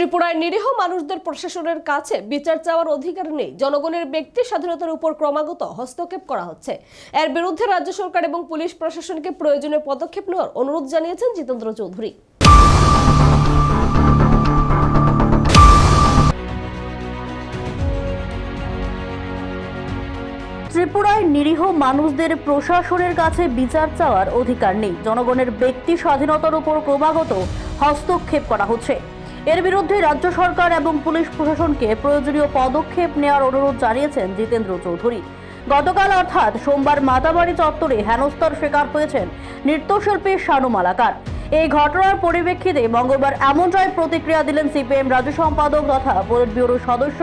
ত্রিপুরায় নিরীহ মানুষদের প্রশাসনের কাছে বিচার চাওয়ার অধিকার নেই। জনগণের ব্যক্তি স্বাধীনতার উপর ক্রমাগত হস্তক্ষেপ করা হচ্ছে। এর বিরুদ্ধে রাজ্য সরকার এবং পুলিশ প্রশাসনকে প্রয়োজনীয় পদক্ষেপ নেওয়ার অনুরোধ জানিয়েছেন জিতেন্দ্র চৌধুরী। ত্রিপুরায় নিরীহ মানুষদের প্রশাসনের কাছে বিচার চাওয়ার অধিকার নেই। জনগণের ব্যক্তি স্বাধীনতার উপর ক্রমাগত হস্তক্ষেপ করা হচ্ছে। এর বিরুদ্ধে রাজ্য সরকার এবং পুলিশ প্রশাসনকে প্রয়োজনীয় পদক্ষেপ নেওয়ার অনুরোধ জানিয়েছেন জিতেন্দ্র চৌধুরী। গতকাল অর্থাৎ সোমবার মাতাবাড়ি চত্বরে হেনস্থার শিকার হয়েছেন নৃত্যশিল্পী শানু মালাকার। এই ঘটনার পরিপ্রেক্ষিতে মঙ্গলবার এমনটাই প্রতিক্রিয়া দিলেন সিপিএম রাজ্য সম্পাদক তথা পলিট ব্যুরোর সদস্য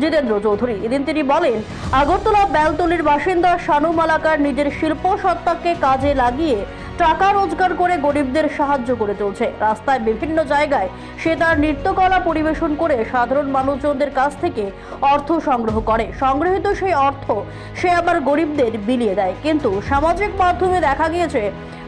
জিতেন্দ্র চৌধুরী। এদিন তিনি বলেন, আগরতলা বেলতলির বাসিন্দা শানু মালাকার নিজের শিল্প সত্তাকে কাজে লাগিয়ে টাকা রোজগার করে গরিবদের সাহায্য করে চলছে রাস্তায় বিভিন্ন জায়গায় সে তার নৃত্যকলা পরিবেশন করে সাধারণ মানুষজনদের কাছ থেকে অর্থ সংগ্রহ করে। সংগৃহীত সেই অর্থ সে আবার গরিবদের বিলিয়ে দেয়। কিন্তু সামাজিক মাধ্যমে দেখা গিয়েছে,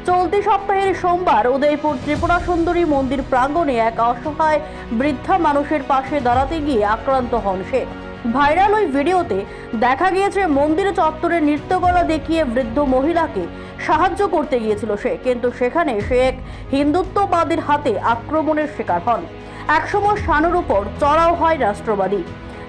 চলতি সপ্তাহের সোমবার উদয়পুর ত্রিপুরা সুন্দরী মন্দির প্রাঙ্গণে এক অসহায় বৃদ্ধা মানুষের পাশে দাঁড়াতে গিয়ে আক্রান্ত হন সে। ভাইরাল ওই ভিডিওতে দেখা গিয়েছে মন্দির চত্বরে নৃত্যকলা দেখিয়ে বৃদ্ধ মহিলাকে সাহায্য করতে গিয়েছিল সে। কিন্তু সেখানে সে এক হিন্দুত্ববাদীর হাতে আক্রমণের শিকার হন। একসময় শানুর উপর চড়াও হয় রাষ্ট্রবাদী।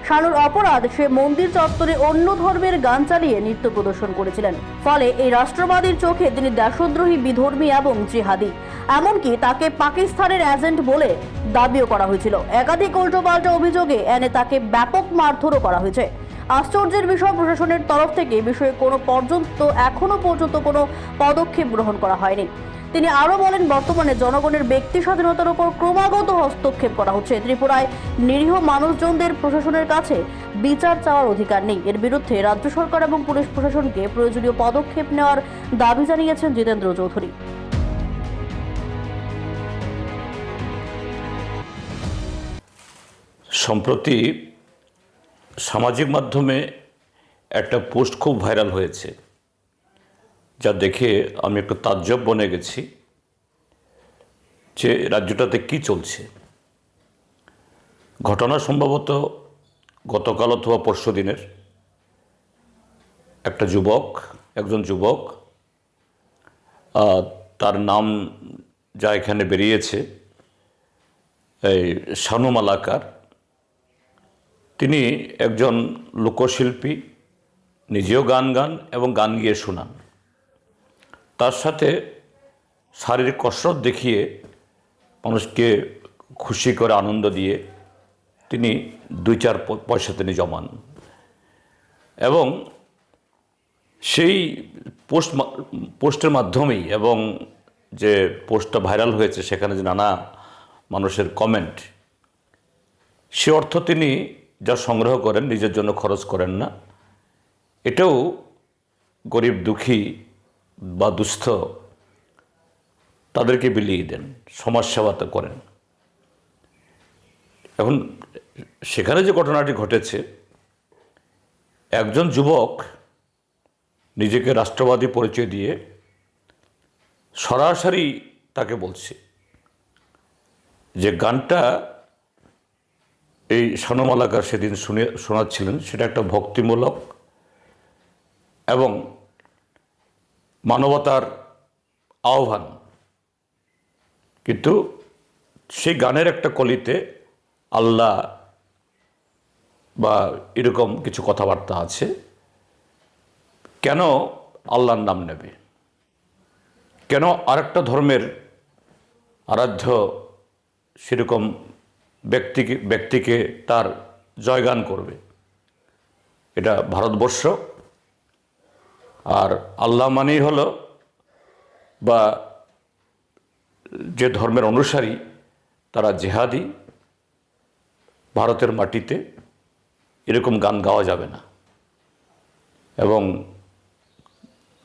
শানুর অপরাধ, সে মন্দির চত্বরে অন্য ধর্মের গান চালিয়ে নৃত্য প্রদর্শন করেছিলেন। ফলে এই রাষ্ট্রবাদীর চোখে তিনি দেশদ্রোহী, বিধর্মী এবং জিহাদি। এমনকি তাকে পাকিস্তানের এজেন্ট বলে দাবিও করা হয়েছিল। একাধিক উল্টোপাল্টা অভিযোগে এনে তাকে ব্যাপক মারধরও করা হয়েছে। আশ্চর্যের বিষয়, প্রশাসনের তরফ থেকে বিষয়ে কোনো পর্যন্ত, এখনও পর্যন্ত কোনো পদক্ষেপ গ্রহণ করা হয়নি। তিনি আরও বলেন, বর্তমানে জনগণের ব্যক্তি স্বাধীনতার উপর ক্রমাগত হস্তক্ষেপ করা হচ্ছে। ত্রিপুরায় নিরীহ মানুষজনদের প্রশাসনের কাছে বিচার চাওয়ার অধিকার নেই। এর বিরুদ্ধে রাজ্য সরকার এবং পুলিশ প্রশাসনকে প্রয়োজনীয় পদক্ষেপ নেওয়ার দাবি জানিয়েছেন জিতেন্দ্র চৌধুরী। সম্প্রতি সামাজিক মাধ্যমে একটা পোস্ট খুব ভাইরাল হয়েছে, যা দেখে আমি একটু তাজ্জব বনে গেছি যে রাজ্যটাতে কি চলছে। ঘটনা সম্ভবত গতকাল অথবা পরশু দিনের। একটা যুবক, একজন যুবক তার নাম যা এখানে বেরিয়েছে, এই শানু মালাকার তিনি একজন লোকশিল্পী, নিজেও গান গান এবং গান গিয়ে শোনান। তার সাথে শারীরিক কসরত দেখিয়ে মানুষকে খুশি করে আনন্দ দিয়ে তিনি দুই চার পয়সা তিনি জমান। এবং সেই পোস্ট পোস্টের মাধ্যমেই এবং যে পোস্টটা ভাইরাল হয়েছে সেখানে যে নানা মানুষের কমেন্ট, সে অর্থ তিনি যা সংগ্রহ করেন, নিজের জন্য খরচ করেন না। এটাও গরিব, দুঃখী বা দুস্থ তাদেরকে বিলিয়ে দেন, সমাজসেবা তো করেন। এখন সেখানে যে ঘটনাটি ঘটেছে, একজন যুবক নিজেকে রাষ্ট্রবাদী পরিচয় দিয়ে সরাসরি তাকে বলছে যে, গানটা এই সনমালাকার সেদিন শুনে, শোনাচ্ছিলেন, সেটা একটা ভক্তিমূলক এবং মানবতার আহ্বান। কিন্তু সেই গানের একটা কলিতে আল্লাহ বা এরকম কিছু কথাবার্তা আছে, কেন আল্লাহর নাম নেবে? কেন আরেকটা ধর্মের আরাধ্য সেরকম ব্যক্তিকে ব্যক্তিকে তার জয়গান করবে। এটা ভারতবর্ষ। আর আল্লাহ মানেই হলো বা যে ধর্মের অনুসারী, তারা জেহাদি, ভারতের মাটিতে এরকম গান গাওয়া যাবে না। এবং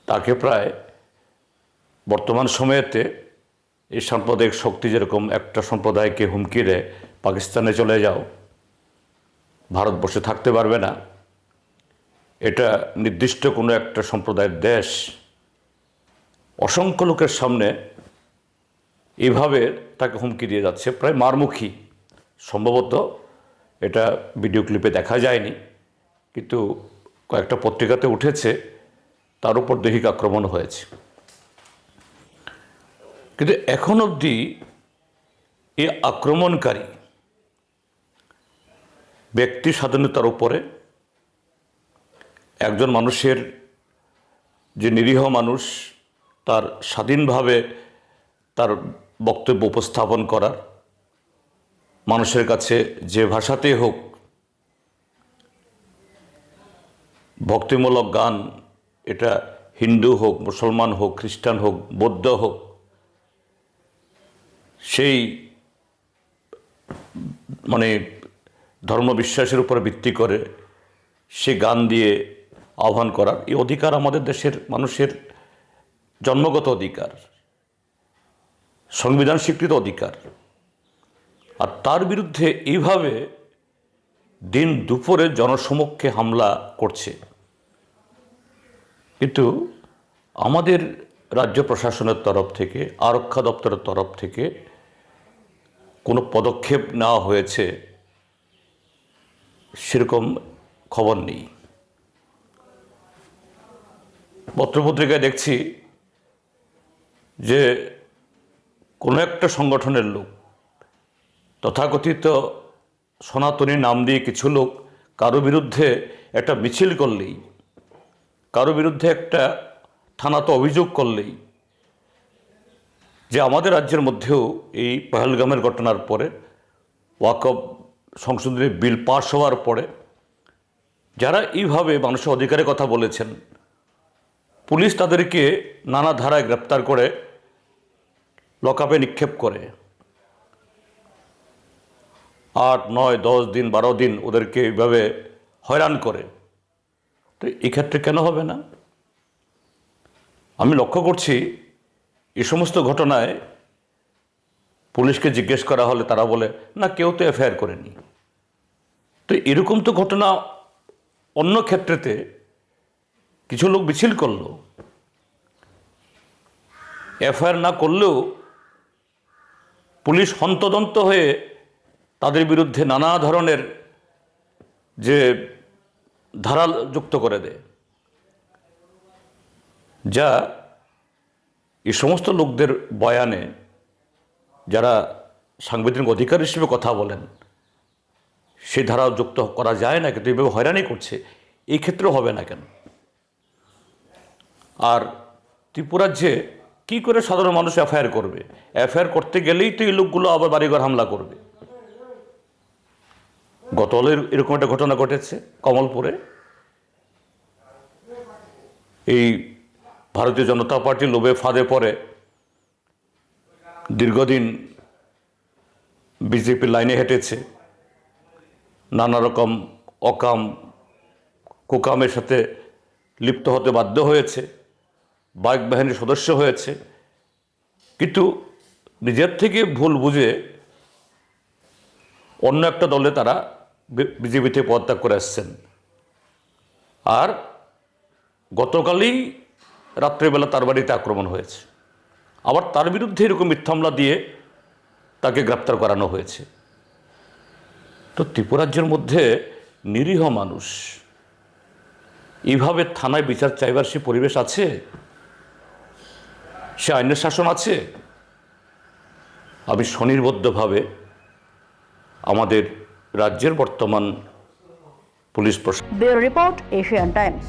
তাকে প্রায় বর্তমান সময়েতে এই সাম্প্রদায়িক শক্তি যেরকম একটা সম্প্রদায়কে হুমকি দেয় পাকিস্তানে চলে যাও। ভারতবর্ষে থাকতে পারবে না। এটা নির্দিষ্ট কোনো একটা সম্প্রদায়ের দেশ। অসংখ্য লোকের সামনে এভাবে তাকে হুমকি দিয়ে যাচ্ছে, প্রায় মারমুখী। সম্ভবত এটা ভিডিও ক্লিপে দেখা যায়নি, কিন্তু কয়েকটা পত্রিকাতে উঠেছে, তার উপর দৈহিক আক্রমণ হয়েছে। কিন্তু এখন অবধি এই আক্রমণকারী ব্যক্তি স্বাধীনতার উপরে একজন মানুষের যে নিরীহ মানুষ, তার স্বাধীনভাবে তার বক্তব্য উপস্থাপন করার, মানুষের কাছে যে ভাষাতেই হোক ভক্তিমূলক গান, এটা হিন্দু হোক, মুসলমান হোক, খ্রিস্টান হোক, বৌদ্ধ হোক, সেই মানে ধর্মবিশ্বাসের উপর ভিত্তি করে সে গান দিয়ে আহ্বান করার এই অধিকার আমাদের দেশের মানুষের জন্মগত অধিকার, সংবিধান স্বীকৃত অধিকার। আর তার বিরুদ্ধে এইভাবে দিন দুপুরে জনসমক্ষে হামলা করছে। কিন্তু আমাদের রাজ্য প্রশাসনের তরফ থেকে, আরক্ষা দপ্তরের তরফ থেকে কোনো পদক্ষেপ নেওয়া হয়েছে সেরকম খবর নেই। পত্রপত্রিকায় দেখছি যে কোনো একটা সংগঠনের লোক, তথাকথিত সনাতনী নাম দিয়ে কিছু লোক কারও বিরুদ্ধে একটা মিছিল করলেই, কারও বিরুদ্ধে একটা থানাতে অভিযোগ করলেই, যে আমাদের রাজ্যের মধ্যেও এই পহেলগামের ঘটনার পরে ওয়াকফ সংশোধনী বিল পাশ হওয়ার পরে যারা এইভাবে মানুষের অধিকারের কথা বলেছেন, পুলিশ তাদেরকে নানা ধারায় গ্রেপ্তার করে লকআপে নিক্ষেপ করে। আট, নয়, দশ দিন, বারো দিন ওদেরকে এইভাবে হয়রান করে। তো এক্ষেত্রে কেন হবে না? আমি লক্ষ্য করছি, এ সমস্ত ঘটনায় পুলিশকে জিজ্ঞেস করা হলে তারা বলে, না, কেউ তো এফআইআর করেনি। তো এরকম তো ঘটনা অন্য ক্ষেত্রেতে কিছু লোক মিছিল করল। এফআইআর না করলেও পুলিশ হন্তদন্ত হয়ে তাদের বিরুদ্ধে নানা ধরনের যে ধারা যুক্ত করে দেয়, যা এই সমস্ত লোকদের বয়ানে যারা সাংবিধানিক অধিকার হিসেবে কথা বলেন, সেই ধারা যুক্ত করা যায় না, কিন্তু এইভাবে হয়রানি করছে, এই ক্ষেত্রেও হবে না কেন? আর ত্রিপুরাজ্যে কি করে সাধারণ মানুষ এফআইআর করবে? এফআইআর করতে গেলেই তো এই লোকগুলো আবার বাড়িঘর হামলা করবে। গতকালের এরকম একটা ঘটনা ঘটেছে কমলপুরে। এই ভারতীয় জনতা পার্টি লোভে ফাঁদে পড়ে দীর্ঘদিন বিজেপি লাইনে হেঁটেছে। নানা রকম অকাম, কুকামের সাথে লিপ্ত হতে বাধ্য হয়েছে, বাইক বাহিনীর সদস্য হয়েছে। কিন্তু নিজের থেকে ভুল বুঝে অন্য একটা দলে তারা বিজেপিতে পদত্যাগ করে আসছেন। আর গতকালই রাত্রেবেলা তার বাড়িতে আক্রমণ হয়েছে। আবার তার বিরুদ্ধে এরকম মিথ্যা মামলা দিয়ে তাকে গ্রেপ্তার করানো হয়েছে। তো ত্রিপুরাজ্যের মধ্যে নিরীহ মানুষ এইভাবে থানায় বিচার চাইবার সে পরিবেশ আছে? সে আইনের শাসন আছে? আমি স্বনির্বদ্ধভাবে আমাদের রাজ্যের বর্তমান পুলিশ প্রশাসন রিপোর্ট এশিয়ান টাইমস।